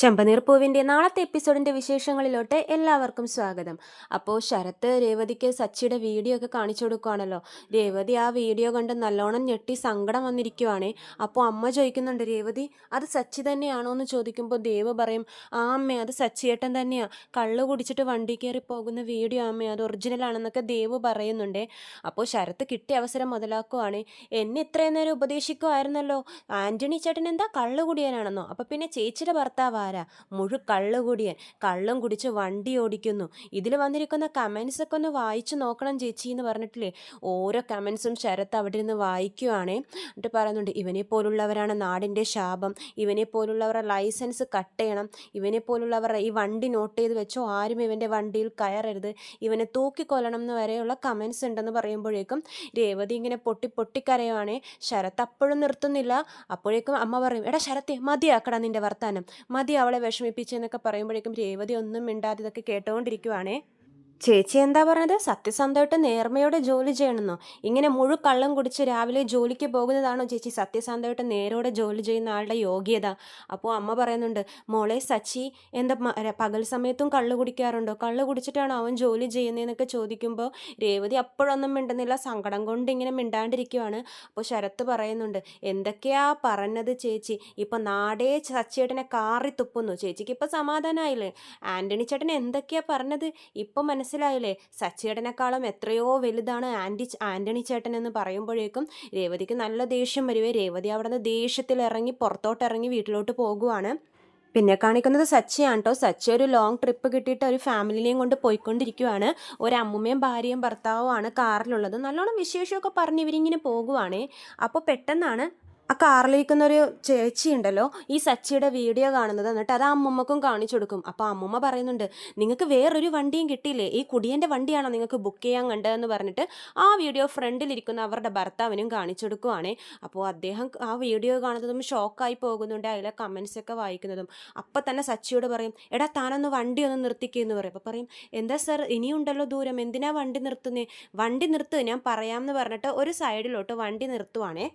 ചെമ്പനീർ പൂവിന്റെ നാളത്തെ എപ്പിസോഡിന്റെ വിശേഷങ്ങളിലോട്ട് എല്ലാവർക്കും സ്വാഗതം. അപ്പോൾ ശരത്ത് രേവതിക്ക് സച്ചിയുടെ വീഡിയോ ഒക്കെ കാണിച്ചു കൊടുക്കുകയാണല്ലോ രേവതി ആ വീഡിയോ കണ്ട് നല്ലോണം ഞെട്ടി സങ്കടം വന്നിരിക്കുവാണ്. അപ്പോൾ അമ്മ ചോദിക്കുന്നുണ്ട് രേവതി അത് സച്ചി തന്നെയാണോ? എന്ന് ചോദിക്കുമ്പോൾ ദേവ് പറയും ആ അമ്മ അത് സച്ചിയേട്ടൻ തന്നെയാണ് കള്ള് കുടിച്ചിട്ട് വണ്ടി കയറി പോകുന്ന വീഡിയോ അമ്മ അത് ഒറിജിനൽ ആണെന്നൊക്കെ ദേവ് പറയുന്നുണ്ടേ. അപ്പോൾ ശരത്ത് കിട്ടിയ അവസരം മുതലാക്കുവാണ്. എന്നെ ഇത്രയും നേരം ഉപദേശിക്കുമായിരുന്നല്ലോ ആന്റണി ചേട്ടൻ എന്താ കള്ള് കുടിയാനാണെന്നോ? അപ്പോൾ പിന്നെ ചേച്ചിയുടെ ഭർത്താവ്. ആരാ മുഴു കള്ളുകുടിയൻ. കള്ളും കുടിച്ച് വണ്ടി ഓടിക്കുന്നു. ഇതിൽ വന്നിരിക്കുന്ന കമൻസ് ഒക്കെ ഒന്ന് വായിച്ചു നോക്കണം ചേച്ചി എന്ന് പറഞ്ഞിട്ടില്ലേ? ഓരോ കമൻസും ശരത്ത് അവിടെ നിന്ന് വായിക്കുവാണേ. എന്നിട്ട് പറയുന്നുണ്ട് ഇവനെ പോലുള്ളവരാണ് നാടിന്റെ ശാപം. ഇവനെ പോലുള്ളവരുടെ ലൈസൻസ് കട്ട് ചെയ്യണം. ഇവനെ പോലുള്ളവരുടെ ഈ വണ്ടി നോട്ട് ചെയ്ത് വെച്ചോ. ആരും ഇവന്റെ വണ്ടിയിൽ കയറരുത്. ഇവനെ തൂക്കിക്കൊല്ലണം എന്ന് വരെയുള്ള കമൻസ് ഉണ്ടെന്ന് പറയുമ്പോഴേക്കും രേവതി ഇങ്ങനെ പൊട്ടി പൊട്ടിക്കരയുവാണേ. ശരത്ത് അപ്പോഴും നിർത്തുന്നില്ല. അപ്പോഴേക്കും അമ്മ പറയും എടാ ശരത്തെ മതിയാക്കടാ നിന്റെ വർത്താനം. മതി അവളെ വിഷമിപ്പിച്ചെന്നൊക്കെ പറയുമ്പോഴേക്കും രേവതി ഒന്നും മിണ്ടാതെ ഇതൊക്കെ കേട്ടുകൊണ്ടിരിക്കുവാണേ ചേച്ചി എന്താ പറഞ്ഞത്? സത്യസന്ധമായിട്ട് നേർമയോടെ ജോലി ചെയ്യണമെന്നോ? ഇങ്ങനെ മുഴു കള്ളം കുടിച്ച് രാവിലെ ജോലിക്ക് പോകുന്നതാണോ ചേച്ചി? സത്യസന്ധമായിട്ട് നേരോടെ ജോലി ചെയ്യുന്ന ആളുടെ യോഗ്യത. അപ്പോൾ അമ്മ പറയുന്നുണ്ട് മോളെ സച്ചി എന്താ പകൽ സമയത്തും കള്ള് കുടിക്കാറുണ്ടോ? കള്ള് കുടിച്ചിട്ടാണോ അവൻ ജോലി ചെയ്യുന്നതെന്നൊക്കെ ചോദിക്കുമ്പോൾ രേവതി അപ്പോഴൊന്നും മിണ്ടുന്നില്ല. സങ്കടം കൊണ്ട് ഇങ്ങനെ മിണ്ടാണ്ടിരിക്കുവാണ്. അപ്പോൾ ശരത്ത് പറയുന്നുണ്ട് എന്തൊക്കെയാ പറഞ്ഞത് ചേച്ചി? ഇപ്പം നാടേ സച്ചിയേട്ടനെ കാറി തുപ്പുന്നു. ചേച്ചിക്ക് ഇപ്പം സമാധാനമായില്ലേ ആന്റണി ചേട്ടൻ എന്തൊക്കെയാ പറഞ്ഞത്? ഇപ്പം മനസ്സിലായില്ലേ? സച്ചിയേട്ടനെക്കാളും എത്രയോ വലുതാണ് ആന്റി ആന്റണി ചേട്ടൻ എന്ന് പറയുമ്പോഴേക്കും രേവതിക്ക് നല്ല ദേഷ്യം വരുവേ. രേവതി അവിടെ നിന്ന് ദേഷ്യത്തിൽ ഇറങ്ങി പുറത്തോട്ടിറങ്ങി വീട്ടിലോട്ട് പോകുവാണ്. പിന്നെ കാണിക്കുന്നത് സച്ചയാണ് കേട്ടോ സച്ച ഒരു ലോങ് ട്രിപ്പ് കിട്ടിയിട്ട് ഒരു ഫാമിലിനെയും കൊണ്ട് പോയിക്കൊണ്ടിരിക്കുവാണ്. ഒരു അമ്മുമ്മയും ഭാര്യയും ഭർത്താവുമാണ് കാറിലുള്ളത്. നല്ലോണം വിശേഷമൊക്കെ പറഞ്ഞ് ഇവരിങ്ങനെ പോകുവാണേ. അപ്പോൾ പെട്ടെന്നാണ് ആ കാറിലിരിക്കുന്ന ഒരു ചേച്ചി ഉണ്ടല്ലോ ഈ സച്ചിയുടെ വീഡിയോ കാണുന്നത് എന്നിട്ട് അത് ആ അമ്മുമ്മക്കും കാണിച്ചു കൊടുക്കും. അപ്പോൾ അമ്മമ്മ പറയുന്നുണ്ട് നിങ്ങൾക്ക് വേറൊരു വണ്ടിയും കിട്ടിയില്ലേ? ഈ കുടിയന്റെ വണ്ടിയാണോ നിങ്ങൾക്ക് ബുക്ക് ചെയ്യാൻ കണ്ടതെന്ന് പറഞ്ഞിട്ട് ആ വീഡിയോ ഫ്രണ്ടിലിരിക്കുന്ന അവരുടെ ഭർത്താവിനും കാണിച്ചു കൊടുക്കുവാണേ. അപ്പോൾ അദ്ദേഹം ആ വീഡിയോ കാണുന്നതും ഷോക്കായി പോകുന്നുണ്ട് അതിലെ കമൻസ് ഒക്കെ വായിക്കുന്നതും. അപ്പം തന്നെ സച്ചിയോട് പറയും എടാ താനൊന്ന് വണ്ടി ഒന്ന് നിർത്തിക്കുന്നു പറയും. അപ്പോൾ പറയും എന്താ സർ ഇനിയുണ്ടല്ലോ ദൂരം എന്തിനാ വണ്ടി നിർത്തുന്നേ? വണ്ടി നിർത്തുക ഞാൻ പറയാമെന്ന് പറഞ്ഞിട്ട് ഒരു സൈഡിലോട്ട് വണ്ടി നിർത്തുവാണേ.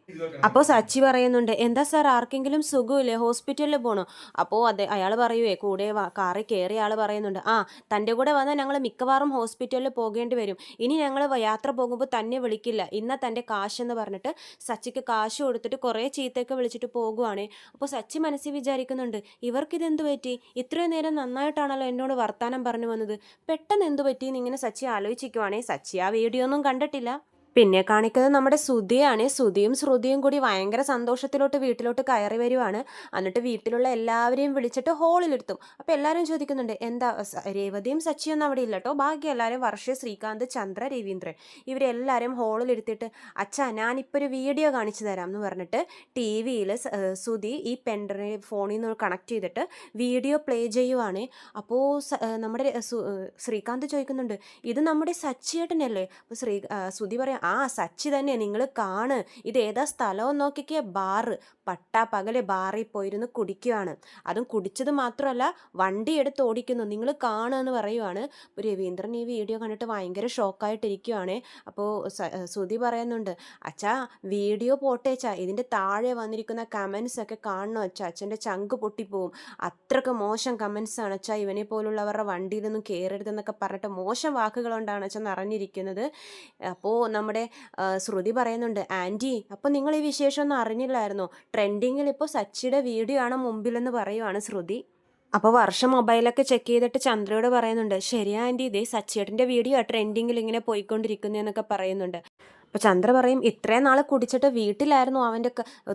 അപ്പോൾ സച്ചി പറയുന്നുണ്ട് എന്താ സാർ ആർക്കെങ്കിലും സുഖമില്ലേ? ഹോസ്പിറ്റലിൽ പോകണോ അപ്പോൾ അതെ അയാൾ പറയുവേ കൂടെ കാറിൽ കയറിയ ആൾ പറയുന്നുണ്ട് ആ തന്റെ കൂടെ വന്നാൽ ഞങ്ങൾ മിക്കവാറും ഹോസ്പിറ്റലിൽ പോകേണ്ടി വരും. ഇനി ഞങ്ങൾ യാത്ര പോകുമ്പോൾ തന്നെ വിളിക്കില്ല. ഇന്ന തന്റെ കാശെന്ന് പറഞ്ഞിട്ട് സച്ചിക്ക് കാശ് കൊടുത്തിട്ട് കുറേ ചീത്തയൊക്കെ വിളിച്ചിട്ട് പോകുവാണേ. അപ്പോൾ സച്ചി മനസ്സിൽ വിചാരിക്കുന്നുണ്ട് ഇവർക്കിതെന്ത് പറ്റി? ഇത്രയും നേരം നന്നായിട്ടാണല്ലോ എന്നോട് വർത്താനം പറഞ്ഞു വന്നത്. പെട്ടെന്ന് എന്ത് പറ്റി എന്ന് ഇങ്ങനെ സച്ചി ആലോചിക്കുവാണേ സച്ചി ആ വീഡിയോ ഒന്നും കണ്ടിട്ടില്ല. പിന്നെ കാണിക്കുന്നത് നമ്മുടെ സുധിയാണ്. സുധിയും ശ്രുതിയും കൂടി ഭയങ്കര സന്തോഷത്തിലോട്ട് വീട്ടിലോട്ട് കയറി വരുവാണ്. എന്നിട്ട് വീട്ടിലുള്ള എല്ലാവരെയും വിളിച്ചിട്ട് ഹോളിലിരുത്തും അപ്പോൾ എല്ലാവരും ചോദിക്കുന്നുണ്ട് എന്താ രേവതിയും സച്ചിയൊന്നും അവിടെ ഇല്ല കേട്ടോ ബാക്കി എല്ലാവരും വർഷ ശ്രീകാന്ത് ചന്ദ്ര രവീന്ദ്രൻ. ഇവരെല്ലാവരും ഹോളിലിരുത്തിയിട്ട് അച്ഛാ ഞാനിപ്പോൾ ഒരു വീഡിയോ കാണിച്ചു തരാം എന്ന് പറഞ്ഞിട്ട് ടി വിയിൽ സുധി ഈ പെൻഡ്രൈവ് ഫോണിൽ നിന്ന് കണക്ട് ചെയ്തിട്ട് വീഡിയോ പ്ലേ ചെയ്യുവാണ്. അപ്പോൾ നമ്മുടെ ശ്രീകാന്ത് ചോദിക്കുന്നുണ്ട് ഇത് നമ്മുടെ സച്ചിയേട്ടനല്ലേ? അപ്പോൾ ശ്രീ ശ്രുതി പറയാം ആ സച്ചി തന്നെ നിങ്ങൾ കാണ്. ഇത് ഏതാ സ്ഥലവും നോക്കിക്കേ ബാറ്. പട്ടാ പകൽ ബാറിൽ പോയിരുന്ന് കുടിക്കുകയാണ് അതും കുടിച്ചത് മാത്രമല്ല വണ്ടി എടുത്ത് ഓടിക്കുന്നു. നിങ്ങൾ കാണുക എന്ന് പറയുവാണ്. രവീന്ദ്രൻ ഈ വീഡിയോ കണ്ടിട്ട് ഭയങ്കര ഷോക്കായിട്ടിരിക്കുവാണേ. അപ്പോൾ ശ്രുതി പറയുന്നുണ്ട് അച്ഛാ വീഡിയോ പോട്ടേച്ചാ. ഇതിന്റെ താഴെ വന്നിരിക്കുന്ന കമൻസ് ഒക്കെ കാണണം അച്ഛാ. അച്ഛന്റെ ചങ്ക് പൊട്ടിപ്പോവും. അത്രയ്ക്ക് മോശം കമൻസ് ആണ് അച്ഛാ. ഇവനെ പോലുള്ളവരുടെ വണ്ടിയിലൊന്നും കയറരുതെന്നൊക്കെ പറഞ്ഞിട്ട് മോശം വാക്കുകളുണ്ടാണ് അച്ഛൻ നിറഞ്ഞിരിക്കുന്നത്. അപ്പോൾ നമ്മുടെ ആ, ശ്രുതി പറയുന്നുണ്ട് ആന്റി അപ്പോൾ നിങ്ങൾ ഈ വിശേഷമൊന്നും അറിഞ്ഞില്ലായിരുന്നോ? ട്രെൻഡിങ്ങിൽ ഇപ്പോൾ സച്ചിയുടെ വീഡിയോ ആണ് മുമ്പിലെന്ന് പറയുവാണ് ശ്രുതി. അപ്പോൾ വർഷം മൊബൈലൊക്കെ ചെക്ക് ചെയ്തിട്ട് ചന്ദ്രയോട് പറയുന്നുണ്ട് ശരിയാ ആന്റി ഇതേ സച്ചിയേട്ടന്റെ വീഡിയോ ട്രെൻഡിങ്ങിൽ ഇങ്ങനെ പോയിക്കൊണ്ടിരിക്കുന്നതെന്നൊക്കെ പറയുന്നുണ്ട്. അപ്പോൾ ചന്ദ്ര പറയും ഇത്രയും നാൾ കുടിച്ചിട്ട് വീട്ടിലായിരുന്നു അവന്റെ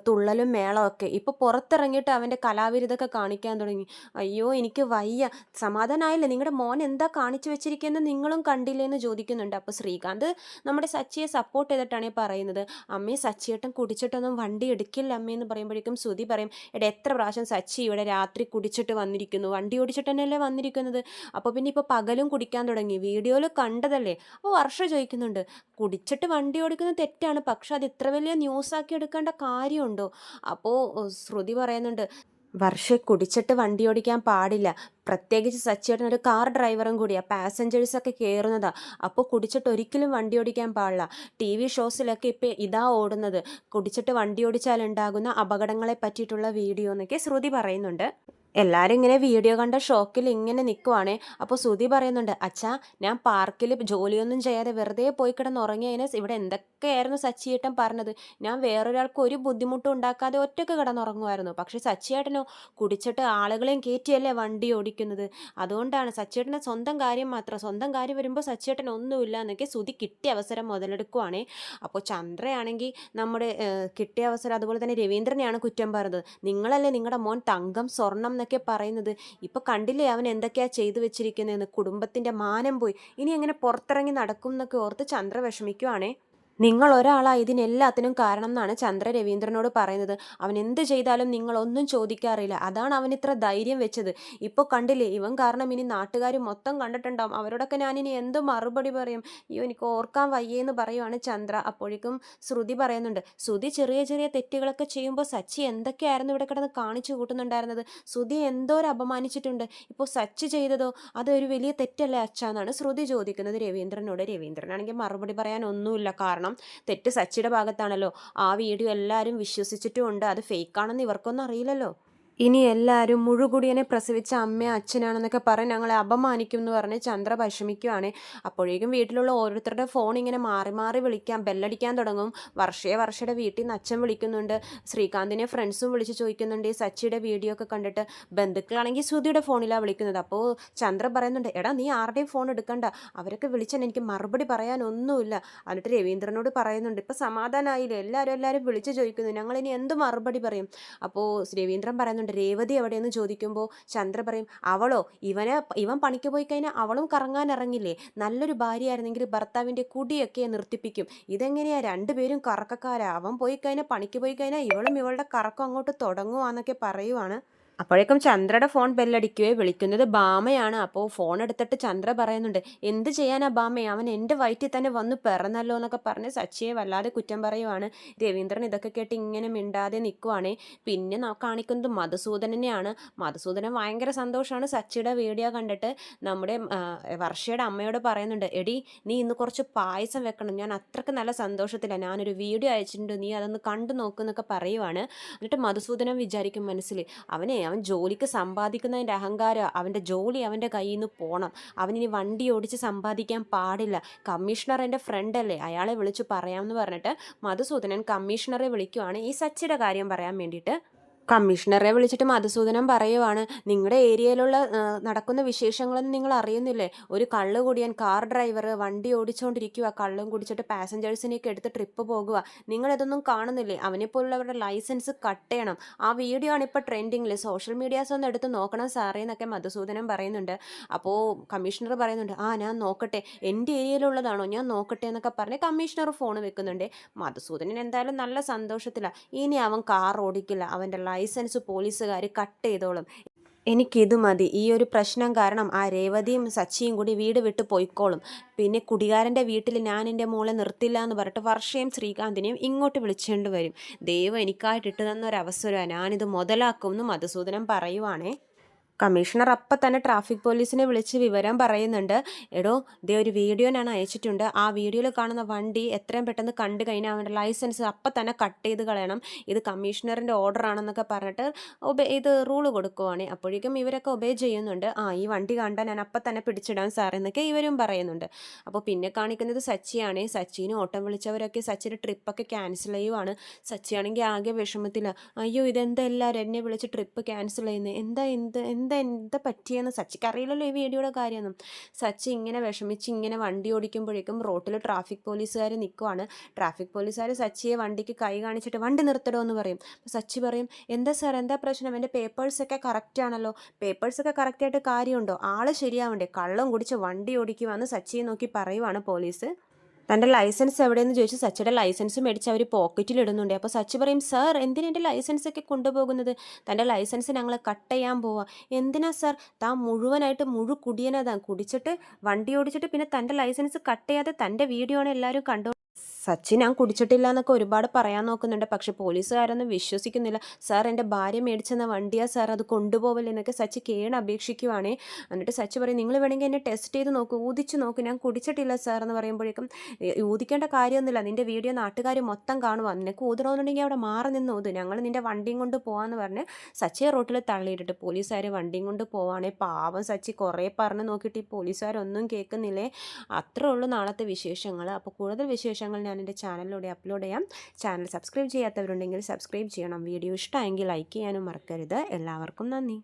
തുള്ളലും മേളമൊക്കെ ഇപ്പോൾ പുറത്തിറങ്ങിയിട്ട് അവന്റെ കലാവിരുതൊക്കെ കാണിക്കാൻ തുടങ്ങി. അയ്യോ എനിക്ക് വയ്യ. സമാധാനമായില്ലേ നിങ്ങളുടെ മോൻ എന്താ കാണിച്ചു വെച്ചിരിക്കുന്നത് നിങ്ങളും കണ്ടില്ലേ എന്ന് ചോദിക്കുന്നുണ്ട്. അപ്പോൾ ശ്രീകാന്ത് നമ്മുടെ സച്ചിയെ സപ്പോർട്ട് ചെയ്തിട്ടാണ് പറയുന്നത്. അമ്മേ സച്ചിയേട്ടൻ കുടിച്ചിട്ടൊന്നും വണ്ടി എടുക്കില്ല അമ്മേ എന്ന് പറയുമ്പോഴേക്കും ശ്രുതി പറയും എടാ എത്ര പ്രാവശ്യം സച്ചി ഇവിടെ രാത്രി കുടിച്ചിട്ട് വന്നിരിക്കുന്നു? വണ്ടി ഓടിച്ചിട്ട് തന്നെയല്ലേ വന്നിരിക്കുന്നത്? അപ്പോൾ പിന്നെ ഇപ്പോൾ പകലും കുടിക്കാൻ തുടങ്ങി. വീഡിയോയിൽ കണ്ടതല്ലേ? അപ്പോൾ വർഷ ചോദിക്കുന്നുണ്ട് കുടിച്ചിട്ട് വണ്ടി ഓടിക്കുന്നത് തെറ്റാണ്. പക്ഷെ അത് ഇത്ര വലിയ ന്യൂസാക്കി എടുക്കേണ്ട കാര്യമുണ്ടോ? അപ്പോൾ ശ്രുതി പറയുന്നുണ്ട് വർഷ കുടിച്ചിട്ട് വണ്ടി ഓടിക്കാൻ പാടില്ല. പ്രത്യേകിച്ച് സച്ചേട്ടൻ ഒരു കാർ ഡ്രൈവറും കൂടിയാണ് പാസഞ്ചേഴ്സൊക്കെ കയറുന്നതാ അപ്പോൾ കുടിച്ചിട്ട് ഒരിക്കലും വണ്ടി ഓടിക്കാൻ പാടില്ല. ടി വി ഷോസിലൊക്കെ ഇപ്പോൾ ഇതാ ഓടുന്നത്. കുടിച്ചിട്ട് വണ്ടി ഓടിച്ചാൽ ഉണ്ടാകുന്ന അപകടങ്ങളെ പറ്റിയിട്ടുള്ള വീഡിയോ എന്നൊക്കെ ശ്രുതി പറയുന്നുണ്ട്. എല്ലാവരും ഇങ്ങനെ വീഡിയോ കണ്ട ഷോക്കിൽ ഇങ്ങനെ നിൽക്കുവാണേ അപ്പോൾ സുധി പറയുന്നുണ്ട് അച്ഛാ ഞാൻ പാർക്കിൽ ജോലിയൊന്നും ചെയ്യാതെ വെറുതെ പോയി കിടന്ന് ഉറങ്ങിയതിന് ഇവിടെ എന്തൊക്കെയായിരുന്നു സച്ചിയേട്ടൻ പറഞ്ഞത്? ഞാൻ വേറൊരാൾക്ക് ഒരു ബുദ്ധിമുട്ടും ഉണ്ടാക്കാതെ ഒറ്റയ്ക്ക് കിടന്നുറങ്ങുമായിരുന്നു പക്ഷേ സച്ചിയേട്ടനോ കുടിച്ചിട്ട് ആളുകളെയും കയറ്റിയല്ലേ വണ്ടി ഓടിക്കുന്നത്? അതുകൊണ്ടാണ് സച്ചിയേട്ടന്റെ സ്വന്തം കാര്യം മാത്രം സ്വന്തം കാര്യം വരുമ്പോൾ സച്ചിയേട്ടൻ ഒന്നുമില്ല എന്നൊക്കെ സുധി കിട്ടിയ അവസരം മുതലെടുക്കുവാണേ. അപ്പോൾ ചന്ദ്രയാണെങ്കിൽ നമ്മുടെ കിട്ടിയ അവസരം അതുപോലെ തന്നെ രവീന്ദ്രനെയാണ് കുറ്റം പറഞ്ഞത്. നിങ്ങളല്ലേ നിങ്ങളുടെ മോൻ തങ്കം സ്വർണം എന്നൊക്കെ പറയുന്നത്. ഇപ്പോൾ കണ്ടില്ലേ അവൻ എന്തൊക്കെയാണ് ചെയ്തു വെച്ചിരിക്കുന്നതെന്ന്? കുടുംബത്തിന്റെ മാനം പോയി. ഇനി എങ്ങനെ പുറത്തിറങ്ങി നടക്കും എന്നൊക്കെ ഓർത്ത് ചന്ദ്ര വിഷമിക്കുവാണേ. നിങ്ങൾ ഒരാളാണ് ഇതിനെല്ലാത്തിനും കാരണം എന്നാണ് ചന്ദ്ര രവീന്ദ്രനോട് പറയുന്നത്. അവൻ എന്ത് ചെയ്താലും നിങ്ങളൊന്നും ചോദിക്കാറില്ല. അതാണ് അവൻ ഇത്ര ധൈര്യം വെച്ചത്. ഇപ്പോൾ കണ്ടില്ലേ ഇവൻ കാരണം ഇനി നാട്ടുകാർ മൊത്തം കണ്ടിട്ടുണ്ടാവും. അവരോടൊക്കെ ഞാനിനി എന്ത് മറുപടി പറയും? അയ്യോ എനിക്ക് ഓർക്കാൻ വയ്യേന്ന് പറയുവാണ് ചന്ദ്ര. അപ്പോഴേക്കും ശ്രുതി പറയുന്നുണ്ട് ശ്രുതി ചെറിയ ചെറിയ തെറ്റുകളൊക്കെ ചെയ്യുമ്പോൾ സച്ചി എന്തൊക്കെയായിരുന്നു ഇവിടെ കിടന്ന് കാണിച്ചു കൂട്ടുന്നുണ്ടായിരുന്നത്? ശ്രുതി എന്തോരം അപമാനിച്ചിട്ടുണ്ട്. ഇപ്പോൾ സച്ചി ചെയ്തതോ? അതൊരു വലിയ തെറ്റല്ലേ അച്ഛ എന്നാണ് ശ്രുതി ചോദിക്കുന്നത് രവീന്ദ്രനോട്. രവീന്ദ്രനാണെങ്കിൽ മറുപടി പറയാൻ ഒന്നുമില്ല. കാരണം തെറ്റ് സച്ചിയുടെ ഭാഗത്താണല്ലോ. ആ വീഡിയോ എല്ലാവരും വിശ്വസിച്ചിട്ടുമുണ്ട്. അത് ഫേക്കാണെന്ന് ഇവർക്കൊന്നും അറിയില്ലല്ലോ. ഇനി എല്ലാവരും മുഴുകുടിയനെ പ്രസവിച്ച അമ്മ അച്ഛനാണെന്നൊക്കെ പറഞ്ഞ് ഞങ്ങളെ അപമാനിക്കും എന്ന് പറഞ്ഞ് ചന്ദ്ര വിഷമിക്കുവാണ്. അപ്പോഴേക്കും വീട്ടിലുള്ള ഓരോരുത്തരുടെ ഫോൺ ഇങ്ങനെ മാറി മാറി വിളിക്കാൻ ബെല്ലടിക്കാൻ തുടങ്ങും. വർഷയെ വർഷയുടെ വീട്ടിൽ നിന്ന് അച്ഛൻ വിളിക്കുന്നുണ്ട്. ശ്രീകാന്തിനെ ഫ്രണ്ട്സും വിളിച്ച് ചോദിക്കുന്നുണ്ട്. ഈ സച്ചിയുടെ വീഡിയോ ഒക്കെ കണ്ടിട്ട് ബന്ധുക്കളാണെങ്കിൽ ശ്രുതിയുടെ ഫോണിലാണ് വിളിക്കുന്നത്. അപ്പോൾ ചന്ദ്ര പറയുന്നുണ്ട് എടാ നീ ആരുടെയും ഫോൺ എടുക്കണ്ട. അവരൊക്കെ വിളിച്ചാൽ എനിക്ക് മറുപടി പറയാനൊന്നുമില്ല. എന്നിട്ട് രവീന്ദ്രനോട് പറയുന്നുണ്ട് ഇപ്പോൾ സമാധാനമായില്ലേ എല്ലാവരും എല്ലാവരും വിളിച്ച് ചോദിക്കുന്നു. ഞങ്ങളിനി എന്ത് മറുപടി പറയും? അപ്പോൾ രവീന്ദ്രൻ പറയുന്നുണ്ട് രേവതി എവിടെയെന്ന് ചോദിക്കുമ്പോൾ ചന്ദ്ര പറയും അവളോ ഇവനെ ഇവൻ പണിക്ക് പോയി കഴിഞ്ഞാൽ അവളും കറങ്ങാൻ ഇറങ്ങില്ലേ? നല്ലൊരു ഭാര്യയായിരുന്നെങ്കിൽ ഭർത്താവിന്റെ കുടിയൊക്കെ നിർത്തിപ്പിക്കും. ഇതെങ്ങനെയാ രണ്ടുപേരും കറക്കക്കാരാ? അവൻ പോയി കഴിഞ്ഞാൽ പണിക്ക് പോയി കഴിഞ്ഞാൽ ഇവളും ഇവളുടെ കറക്കം അങ്ങോട്ട് തുടങ്ങുവാന്നൊക്കെ പറയുവാണ്. അപ്പോഴേക്കും ചന്ദ്രയുടെ ഫോൺ ബെല്ലടിക്കുകയോ വിളിക്കുന്നത് ബാമയാണ്. അപ്പോൾ ഫോൺ എടുത്തിട്ട് ചന്ദ്ര പറയുന്നുണ്ട് എന്ത് ചെയ്യാനാ ബാമേ? അവൻ എന്റെ വയറ്റിൽ തന്നെ വന്ന് പിറന്നല്ലോ എന്നൊക്കെ പറഞ്ഞ് സച്ചിയെ വല്ലാതെ കുറ്റം പറയുവാണ്. രവീന്ദ്രൻ ഇതൊക്കെ കേട്ട് ഇങ്ങനെ മിണ്ടാതെ നിൽക്കുവാണേ പിന്നെ കാണിക്കുന്നത് മധുസൂദനനെയാണ്. മധുസൂദനൻ ഭയങ്കര സന്തോഷമാണ് സച്ചിയുടെ വീഡിയോ കണ്ടിട്ട്. നമ്മുടെ വർഷയുടെ അമ്മയോട് പറയുന്നുണ്ട് എടി നീ ഇന്ന് കുറച്ച് പായസം വെക്കണം. ഞാൻ അത്രയ്ക്ക് നല്ല സന്തോഷത്തിലാണ് ഞാനൊരു വീഡിയോ അയച്ചിട്ടുണ്ട്. നീ അതൊന്ന് കണ്ടു നോക്കുന്നൊക്കെ പറയുവാണ്. എന്നിട്ട് മധുസൂദനൻ വിചാരിക്കും മനസ്സിൽ അവനെ അവൻ ജോലിക്ക് സമ്പാദിക്കുന്നതിന്റെ അഹങ്കാരം അവന്റെ ജോലി അവന്റെ കയ്യിൽ നിന്ന് പോകണം അവനിനി വണ്ടി ഓടിച്ച് സമ്പാദിക്കാൻ പാടില്ല. കമ്മീഷണർ എന്റെ ഫ്രണ്ടല്ലേ അയാളെ വിളിച്ച് പറയാമെന്ന് പറഞ്ഞിട്ട് മധുസൂദനൻ കമ്മീഷണറെ വിളിക്കുവാണ്. ഈ സച്ചിയുടെ കാര്യം പറയാൻ വേണ്ടിയിട്ട് കമ്മീഷണറെ വിളിച്ചിട്ട് മധുസൂദനം പറയുവാണ്. നിങ്ങളുടെ ഏരിയയിലുള്ള നടക്കുന്ന വിശേഷങ്ങളൊന്നും നിങ്ങൾ അറിയുന്നില്ലേ? ഒരു കള്ള് കുടിയാൻ കാർ ഡ്രൈവർ വണ്ടി ഓടിച്ചുകൊണ്ടിരിക്കുക കള്ളും കുടിച്ചിട്ട് പാസഞ്ചേഴ്സിനെയൊക്കെ എടുത്ത് ട്രിപ്പ് പോകുക നിങ്ങൾ ഇതൊന്നും കാണുന്നില്ലേ? അവനെപ്പോലുള്ളവരുടെ ലൈസൻസ് കട്ട് ചെയ്യണം ആ വീഡിയോ ആണ് ഇപ്പോൾ ട്രെൻഡിങ്ങിൽ സോഷ്യൽ മീഡിയാസ് ഒന്ന് എടുത്ത് നോക്കണം സാറേ എന്നൊക്കെ മധുസൂദനം പറയുന്നുണ്ട്. അപ്പോൾ കമ്മീഷണർ പറയുന്നുണ്ട് ആ ഞാൻ നോക്കട്ടെ. എന്റെ ഏരിയയിലുള്ളതാണോ? ഞാൻ നോക്കട്ടെ എന്നൊക്കെ പറഞ്ഞ് കമ്മീഷണർ ഫോൺ വെക്കുന്നുണ്ട്. മധുസൂദനൻ എന്തായാലും നല്ല സന്തോഷത്തിലാണ് ഇനി അവൻ കാർ ഓടിക്കില്ല. അവന്റെ ലൈസൻസ് പോലീസുകാർ കട്ട് ചെയ്തോളും. എനിക്കിത് മതി. ഈ ഒരു പ്രശ്നം കാരണം ആ രേവതിയും സച്ചിയും കൂടി വീട് വിട്ട് പോയിക്കോളും. പിന്നെ കുടികാരന്റെ വീട്ടിൽ ഞാൻ എന്റെ മോളെ നിർത്തില്ല എന്ന് പറഞ്ഞിട്ട് വർഷയും ശ്രീകാന്തിനെയും ഇങ്ങോട്ട് വിളിച്ചുകൊണ്ട് വരും. ദൈവം എനിക്കായിട്ട് ഇട്ടു തന്ന ഒരു അവസരമാണ് ഞാനിത് മുതലാക്കുമെന്ന് മധുസൂദനം പറയുവാണേ. കമ്മീഷണർ അപ്പം തന്നെ ട്രാഫിക് പോലീസിനെ വിളിച്ച് വിവരം പറയുന്നുണ്ട്. എടോ ഇതേ ഒരു വീഡിയോ ഞാൻ അയച്ചിട്ടുണ്ട്. ആ വീഡിയോയിൽ കാണുന്ന വണ്ടി എത്രയും പെട്ടെന്ന് കണ്ടു കഴിഞ്ഞാൽ അവന്റെ ലൈസൻസ് അപ്പം തന്നെ കട്ട് ചെയ്ത് കളയണം. ഇത് കമ്മീഷണറിന്റെ ഓർഡർ ആണെന്നൊക്കെ പറഞ്ഞിട്ട് ഒബേ ഇത് റൂൾ കൊടുക്കുവാണ്. അപ്പോഴേക്കും ഇവരൊക്കെ ഒബേ ചെയ്യുന്നുണ്ട്. ആ ഈ വണ്ടി കണ്ടാൽ ഞാൻ അപ്പം തന്നെ പിടിച്ചിടാൻ സാർ എന്നൊക്കെ ഇവരും പറയുന്നുണ്ട്. അപ്പോൾ പിന്നെ കാണിക്കുന്നത് സച്ചിയാണ്. സച്ചിന് ഓട്ടം വിളിച്ചവരൊക്കെ സച്ചിന്റെ ട്രിപ്പൊക്കെ ക്യാൻസൽ ചെയ്യുവാണ്. സച്ചിയാണെങ്കിൽ ആകെ വിഷമത്തില്ല അയ്യോ ഇതെന്താ എല്ലാവരും എന്നെ വിളിച്ച് ട്രിപ്പ് ക്യാൻസൽ ചെയ്യുന്നത് എന്ത് എന്താ എന്താ എന്താ പറ്റിയെന്ന് സച്ചിക്ക് അറിയില്ലല്ലോ ഈ വീഡിയോയുടെ കാര്യമൊന്നും. സച്ചി ഇങ്ങനെ വിഷമിച്ച് ഇങ്ങനെ വണ്ടി ഓടിക്കുമ്പോഴേക്കും റോട്ടിൽ ട്രാഫിക് പോലീസുകാർ നിൽക്കുവാണ് ട്രാഫിക് പോലീസുകാർ സച്ചിയെ വണ്ടിക്ക് കൈ കാണിച്ചിട്ട് വണ്ടി നിർത്തടോ എന്ന് പറയും. അപ്പോൾ സച്ചി പറയും എന്താ സാർ എന്താ പ്രശ്നം? എന്റെ പേപ്പേഴ്സൊക്കെ കറക്റ്റ് ആണല്ലോ. പേപ്പേഴ്സൊക്കെ കറക്റ്റായിട്ട് കാര്യമുണ്ടോ? ആൾ ശരിയാവണ്ടേ? കള്ളം കുടിച്ച് വണ്ടി ഓടിക്കുവാന്ന് സച്ചിയെ നോക്കി പറയുവാണ് പോലീസ്. തന്റെ ലൈസൻസ് എവിടെയെന്ന് ചോദിച്ചു സച്ചിയുടെ ലൈസൻസ് മേടിച്ച് അവർ പോക്കറ്റിൽ ഇടുന്നുണ്ട്. അപ്പോൾ സച്ചി പറയും സർ എന്തിനാ എന്റെ ലൈസൻസ് ഒക്കെ കൊണ്ടുപോകുന്നത്? തന്റെ ലൈസൻസ് ഞങ്ങൾ കട്ട് ചെയ്യാൻ പോവാ. എന്തിനാ സർ? താൻ മുഴുവനായിട്ട് മുഴു കുടിയനാ താൻ കുടിച്ചിട്ട് വണ്ടി ഓടിച്ചിട്ട് പിന്നെ തന്റെ ലൈസൻസ് കട്ട് ചെയ്യാതെ തന്റെ വീഡിയോ ആണ് എല്ലാവരും കണ്ടു സച്ചിൻ ഞാൻ കുടിച്ചിട്ടില്ല എന്നൊക്കെ ഒരുപാട് പറയാൻ നോക്കുന്നുണ്ട്. പക്ഷെ പോലീസുകാരൊന്നും വിശ്വസിക്കുന്നില്ല. സാർ എന്റെ ഭാര്യ മേടിച്ചെന്ന വണ്ടിയാ സാർ അത് കൊണ്ടുപോകില്ല എന്നൊക്കെ സച്ചി കേണ് അപേക്ഷിക്കുവാണേ. എന്നിട്ട് സച്ചി പറയും നിങ്ങൾ വേണമെങ്കിൽ എന്നെ ടെസ്റ്റ് ചെയ്ത് നോക്കൂ ഊതിച്ച് നോക്കൂ ഞാൻ കുടിച്ചിട്ടില്ല സാർ എന്ന് പറയുമ്പോഴേക്കും "ഏ, ഊതിക്കേണ്ട കാര്യമൊന്നുമില്ല. നിന്റെ വീഡിയോ നാട്ടുകാർ മൊത്തം കാണുക നിനക്ക് ഊതണമെന്നുണ്ടെങ്കിൽ അവിടെ മാറി നിന്ന് ഊതു. ഞങ്ങൾ നിന്റെ വണ്ടിയും കൊണ്ട് പോകാമെന്ന് പറഞ്ഞ് സച്ചിയെ റോട്ടിൽ തള്ളിയിട്ടിട്ട് പോലീസുകാർ വണ്ടിയും കൊണ്ട് പോവാണേ. പാവം സച്ചി കുറേ പറഞ്ഞ് നോക്കിയിട്ട് ഈ പോലീസുകാരൊന്നും കേൾക്കുന്നില്ലേ? അത്രേ ഉള്ളൂ നാളത്തെ വിശേഷങ്ങൾ അപ്പോൾ കൂടുതൽ വിശേഷങ്ങൾ എന്റെ ചാനലിലൂടെ അപ്ലോഡ് ചെയ്യാം. ചാനൽ സബ്സ്ക്രൈബ് ചെയ്യാത്തവരുണ്ടെങ്കിൽ സബ്സ്ക്രൈബ് ചെയ്യണം. വീഡിയോ ഇഷ്ടമെങ്കിൽ ലൈക്ക് ചെയ്യാനും മറക്കരുത്. എല്ലാവർക്കും നന്ദി.